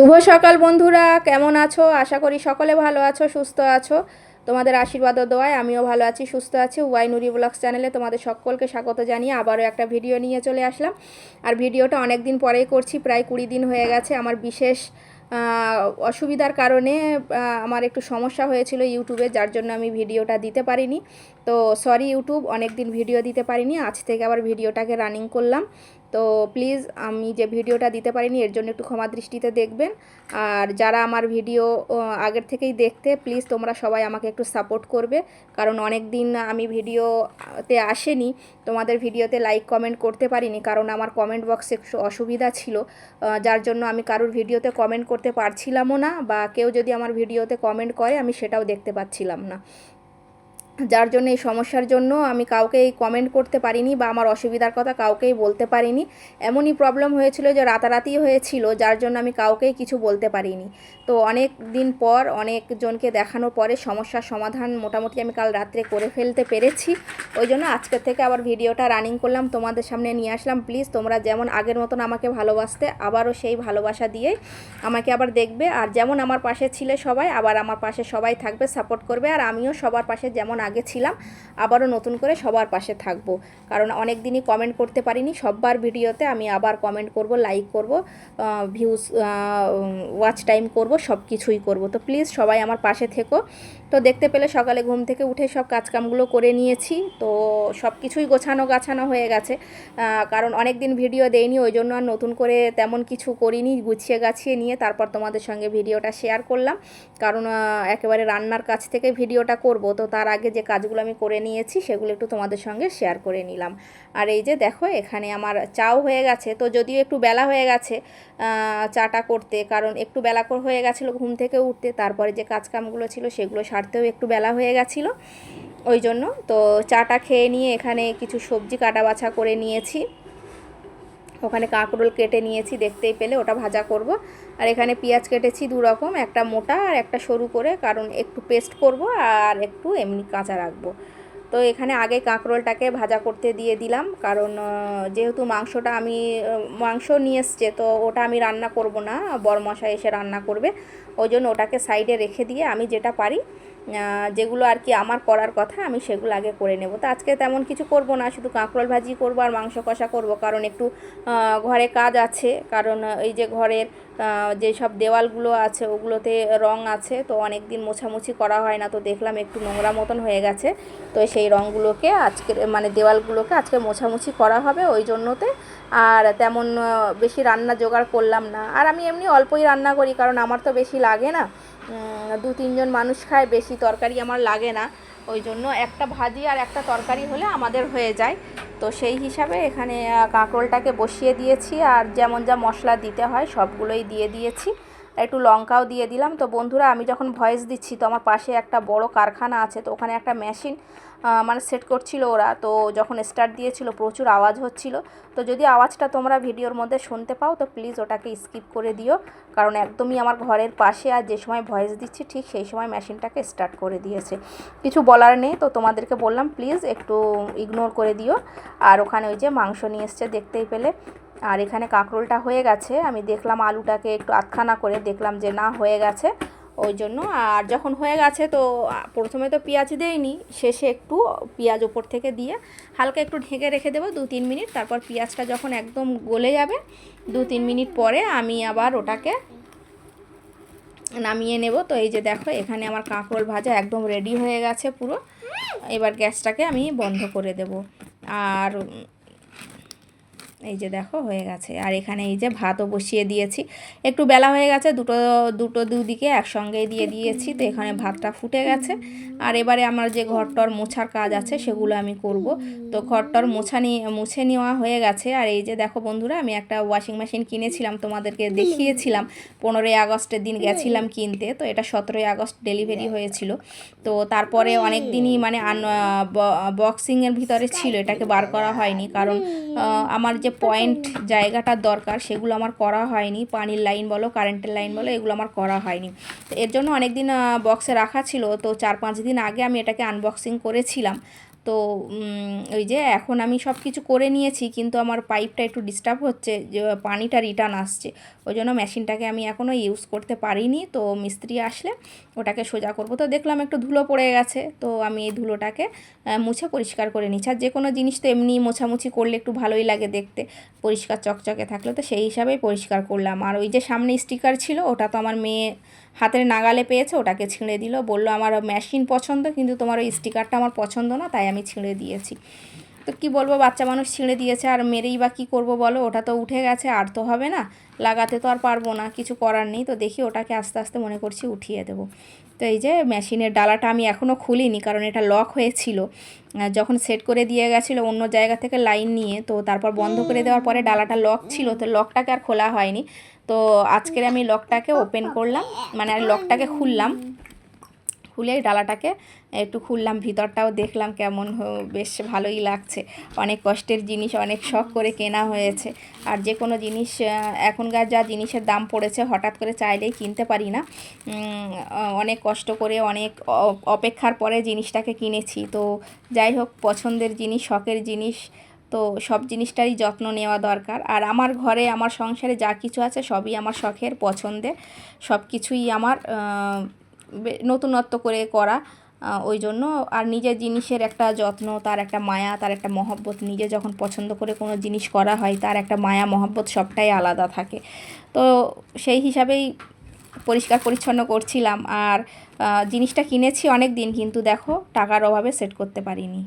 শুভ সকাল বন্ধুরা, কেমন আছো? আশা করি সকলে ভালো আছো, সুস্থ আছো। তোমাদের আশীর্বাদ ও দোয়ায় আমিও ভালো আছি, সুস্থ আছি। ওয়াই নুরি ব্লগস চ্যানেলে তোমাদের সকলকে স্বাগত জানিয়ে আবারও একটা ভিডিও নিয়ে চলে আসলাম। আর ভিডিওটা অনেক দিন পরেই করছি, প্রায় কুড়ি দিন হয়ে গেছে। আমার বিশেষ অসুবিধার কারণে আমার একটু সমস্যা হয়েছিল ইউটিউবে, যার জন্য আমি ভিডিওটা দিতে পারিনি। তো সরি ইউটিউব অনেক দিন ভিডিও দিতে পারিনি, আজ থেকে আবার ভিডিওটাকে রানিং করলাম। তো প্লিজ আমি যে ভিডিওটা দিতে পারিনি, এর জন্য একটু ক্ষমা দৃষ্টিতে দেখবেন। আর যারা আমার ভিডিও আগের থেকেই দেখতে প্লিজ তোমরা সবাই আমাকে একটু সাপোর্ট করবে। কারণ অনেক দিন আমি ভিডিওতে আসেনি, তোমাদের ভিডিওতে লাইক কমেন্ট করতে পারিনি, কারণ আমার কমেন্ট বক্সে অসুবিধা ছিল। যার জন্য আমি কারোর ভিডিওতে কমেন্ট করতে পারছিলামও না, বা কেউ যদি আমার ভিডিওতে কমেন্ট করে, আমি সেটাও দেখতে পাচ্ছিলাম না। যার জন্য, এই সমস্যার জন্য আমি কাউকেই কমেন্ট করতে পারিনি বা আমার অসুবিধার কথা কাউকেই বলতে পারিনি। এমনই প্রবলেম হয়েছিল যে, রাতারাতি হয়েছিল, যার জন্য আমি কাউকেই কিছু বলতে পারিনি। তো অনেক দিন পর অনেকজনকে দেখানোর পরে সমস্যার সমাধান মোটামুটি আমি কাল রাত্রে করে ফেলতে পেরেছি। ওই জন্য আজকের থেকে আবার ভিডিওটা রানিং করলাম, তোমাদের সামনে নিয়ে আসলাম। প্লিজ তোমরা যেমন আগের মতন আমাকে ভালোবাসতে, আবারও সেই ভালোবাসা দিয়েই আমাকে আবার দেখবে। আর যেমন আমার পাশে ছিলে সবাই, আবার আমার পাশে সবাই থাকবে সাপোর্ট করবে। আর আমিও সবার পাশে যেমন আগে ছিলাম, আবারও নতুন করে সবার পাশে থাকব। কারণ অনেক দিনই কমেন্ট করতে পারিনি, সববার ভিডিওতে আমি আবার কমেন্ট করব লাইক করব ভিউজ ওয়াচ টাইম করব সব কিছুই করব তো প্লিজ সবাই আমার পাশে থেকো। তো দেখতে পেলে সকালে ঘুম থেকে উঠে সব কাজকামগুলো করে নিয়েছি। তো সব কিছুই গোছানো গাছানো হয়ে গেছে। কারণ অনেক দিন ভিডিও দেইনি, ওই জন্য আর নতুন করে তেমন কিছু করিনি, গুছিয়ে গাছিয়ে নিয়ে তারপর তোমাদের সঙ্গে ভিডিওটা শেয়ার করলাম। কারণ একেবারে রান্নার কাছ থেকে ভিডিওটা করব। তো তার আগে যে কাজগুলো আমি করে নিয়েছি সেগুলো একটু তোমাদের সঙ্গে শেয়ার করে নিলাম। আর এই যে দেখো, এখানে আমার চাও হয়ে গেছে। তো যদিও একটু বেলা হয়ে গেছে চাটা করতে, কারণ একটু বেলা করে হয়ে গেছিল ঘুম থেকে উঠতে, তারপরে যে কাজকামগুলো ছিল সেগুলো সারতেও একটু বেলা হয়ে গেছিল। ওই জন্য তো চাটা খেয়ে নিয়ে এখানে কিছু সবজি কাটা বাছা করে নিয়েছি। ওখানে কাঁকরোল কেটে নিয়েছি, দেখতেই পেলে ওটা ভাজা করব। আর এখানে পেঁয়াজ কেটেছি দু রকম, একটা মোটা আর একটা সরু করে, কারণ একটু পেস্ট করব আর একটু এমনি কাঁচা রাখব। তো এখানে আগে কাঁকরোলটাকে ভাজা করতে দিয়ে দিলাম, কারণ যেহেতু মাংসটা আমি মাংস নিয়ে এসছে, তো ওটা আমি রান্না করব না বরমশা এসে রান্না করবে। ওই জন্য ওটাকে সাইডে রেখে দিয়ে আমি যেটা পারি যেগুলো আর কি আমার করার কথা আমি সেগুলো আগে করে নেব। তো আজকে তেমন কিছু করব না শুধু কাঁকরোল ভাজি করব আর মাংস কষা করব কারণ একটু ঘরে কাজ আছে কারণ এই যে ঘরের আহ, যেসব দেওয়ালগুলো আছে ওগুলোতে রং আছে তো অনেক দিন মোছামুছি করা হয় না তো দেখলাম একটু নোংরা মতন হয়ে গেছে তো সেই রঙগুলোকে আজকে মানে দেওয়ালগুলোকে আজকে মোছামুছি করা হবে ওই জন্যতে আর তেমন বেশি রান্না জোগাড় করলাম না। আর আমি এমনি অল্পই রান্না করি কারণ আমার তো বেশি লাগে না দু, তিনজন মানুষ খায়, বেশি তরকারি আমার লাগে না। ওই জন্য একটা ভাজি আর একটা তরকারি হলে আমাদের হয়ে যায়। তো সেই হিসাবে এখানে কাঁকরোলটাকে বসিয়ে দিয়েছি আর যেমন যা মশলা দিতে হয় সবগুলোই দিয়ে দিয়েছি। একটু লঙ্কাও দিয়ে দিলাম। তো বন্ধুরা, আমি যখন ভয়েস দিচ্ছি, তো আমার পাশে একটা বড় কারখানা আছে, তো ওখানে একটা মেশিন মানে সেট করছিল ওরা। তো যখন স্টার্ট দিয়েছিল, প্রচুর আওয়াজ হচ্ছিল। তো যদি আওয়াজটা তোমরা ভিডিওর মধ্যে শুনতে পাও, তো প্লিজ ওটাকে স্কিপ করে দিও। কারণ একদমই আমার ঘরের পাশে, আর যে সময় ভয়েস দিচ্ছি, ঠিক সেই সময় মেশিনটাকে স্টার্ট করে দিয়েছে। কিছু বলার নেই, তো তোমাদেরকে বললাম প্লিজ একটু ইগনোর করে দিও। আর ওখানে ওই যে মাংস নিয়ে এসছে, দেখতেই পেলে। আর এখানে কাঁকরোলটা হয়ে গেছে। আমি দেখলাম আলুটাকে একটু আধখানা করে, দেখলাম যে না, হয়ে গেছে। ওই জন্য আর যখন হয়ে গেছে তো প্রথমে তো পেঁয়াজ দেয়নি শেষে একটু পেঁয়াজ ওপর থেকে দিয়ে হালকা একটু ঢেকে রেখে দেবো দু তিন মিনিট, তারপর পেঁয়াজটা যখন একদম গলে যাবে, দু তিন মিনিট পরে আমি আবার ওটাকে নামিয়ে নেব। তো এই যে দেখো, এখানে আমার কাঁকরোল ভাজা একদম রেডি হয়ে গেছে পুরো। এবার গ্যাসটাকে আমি বন্ধ করে দেব। আর এই যে দেখো, হয়ে গেছে। আর এখানে এই যে ভাতও বসিয়ে দিয়েছি। একটু বেলা হয়ে গেছে, দুটো দুটো দুদিকে একসঙ্গেই দিয়ে দিয়েছি, তো এখানে ভাতটা ফুটে গেছে। আর এবারে আমার যে ঘরটর মোছার কাজ আছে, সেগুলো আমি করব। তো ঘরটর মোছা নিয়ে মুছে নেওয়া হয়ে গেছে। আর এই যে দেখো বন্ধুরা, আমি একটা ওয়াশিং মেশিন কিনেছিলাম, তোমাদেরকে দেখিয়েছিলাম। পনেরোই আগস্টের দিন গেছিলাম কিনতে, তো এটা সতেরোই আগস্ট ডেলিভারি হয়েছিল। তো তারপরে অনেক দিনই মানে বক্সিংয়ের ভিতরে ছিল, এটাকে বার করা হয়নি। কারণ আমার যে পয়েন্ট জায়গাটা দরকার, সেগুলো আমার করা হয়নি। পানির লাইন বলো কারেন্টের লাইন বলো, এগুলো আমার করা হয়নি। তো এর জন্য অনেক দিন বক্সে রাখা ছিল। তো চার পাঁচ দিন আগে আমি এটাকে আনবক্সিং করেছিলাম। তো ওই যে এখন আমি সব কিছু করে নিয়েছি, কিন্তু আমার পাইপটা একটু ডিস্টার্ব হচ্ছে, যে পানিটা রিটার্ন আসছে। ওই জন্য মেশিনটাকে আমি এখনও ইউজ করতে পারিনি। তো মিস্ত্রি আসলে ওটাকে সোজা করব। তো দেখলাম একটু ধুলো পড়ে গেছে, তো আমি এই ধুলোটাকে মুছে পরিষ্কার করে নিচ্ছি। আর যে কোনো জিনিস তো এমনি মোছামুছি করলে একটু ভালোই লাগে দেখতে। পরিষ্কার চকচকে থাকলে তো সেই হিসাবেই পরিষ্কার করলাম। আর ওই যে সামনে স্টিকার ছিল, ওটা তো আমার মেয়ে হাতের নাগালে পেয়েছে, ওটাকে ছিঁড়ে দিল। বলল, আমার মেশিন পছন্দ, কিন্তু তোমার ওই স্টিকারটা আমার পছন্দ না, তাই আমি ছিঁড়ে দিয়েছি। তো কি বলব, বাচ্চা মানুষ ছিঁড়ে দিয়েছে, আর মেরেই বা কী করব বলো? ওটা তো উঠে গেছে, আর তো হবে না। লাগাতে তো আর পারব না, কিছু করার নেই। তো দেখি ওটাকে আস্তে আস্তে মনে করছি উঠিয়ে দেবো। তো এই যে মেশিনের ডালাটা আমি এখনও খুলিনি, কারণ এটা লক হয়েছিল। যখন সেট করে দিয়ে গেছিল অন্য জায়গা থেকে লাইন নিয়ে, তো তারপর বন্ধ করে দেওয়ার পরে ডালাটা লক ছিল, তো লকটাকে আর খোলা হয়নি। তো আজকের আমি লকটাকে ওপেন করলাম মানে আর লকটাকে খুললাম। খুলে ডালাটাকে একটু খুললাম, ভিতরটাও দেখলাম কেমন বেশ ভালোই লাগছে। অনেক কষ্টের জিনিস, অনেক শখ করে কেনা হয়েছে। আর যে কোনো জিনিস এখনকার যা জিনিসের দাম পড়েছে, হঠাৎ করে চাইলেই কিনতে পারি না। অনেক কষ্ট করে, অনেক অপেক্ষার পরে জিনিসটাকে কিনেছি। তো যাই হোক, পছন্দের জিনিস, শখের জিনিস, তো সব জিনিসটারই যত্ন নেওয়া দরকার। আর আমার ঘরে, আমার সংসারে যা কিছু আছে, সবই আমার শখের, পছন্দের। সব কিছুই আমার নতুনত্ব করে করা ওই জন্য। আর নিজের জিনিসের একটা যত্ন, তার একটা মায়া, তার একটা মহব্বত, নিজে যখন পছন্দ করে কোনো জিনিস করা হয়, তার একটা মায়া, মহব্বত সবটাই আলাদা থাকে। তো সেই হিসাবেই পরিষ্কার পরিচ্ছন্ন করছিলাম। আর জিনিসটা কিনেছি অনেক দিন কিন্তু দেখো, টাকার অভাবে সেট করতে পারিনি।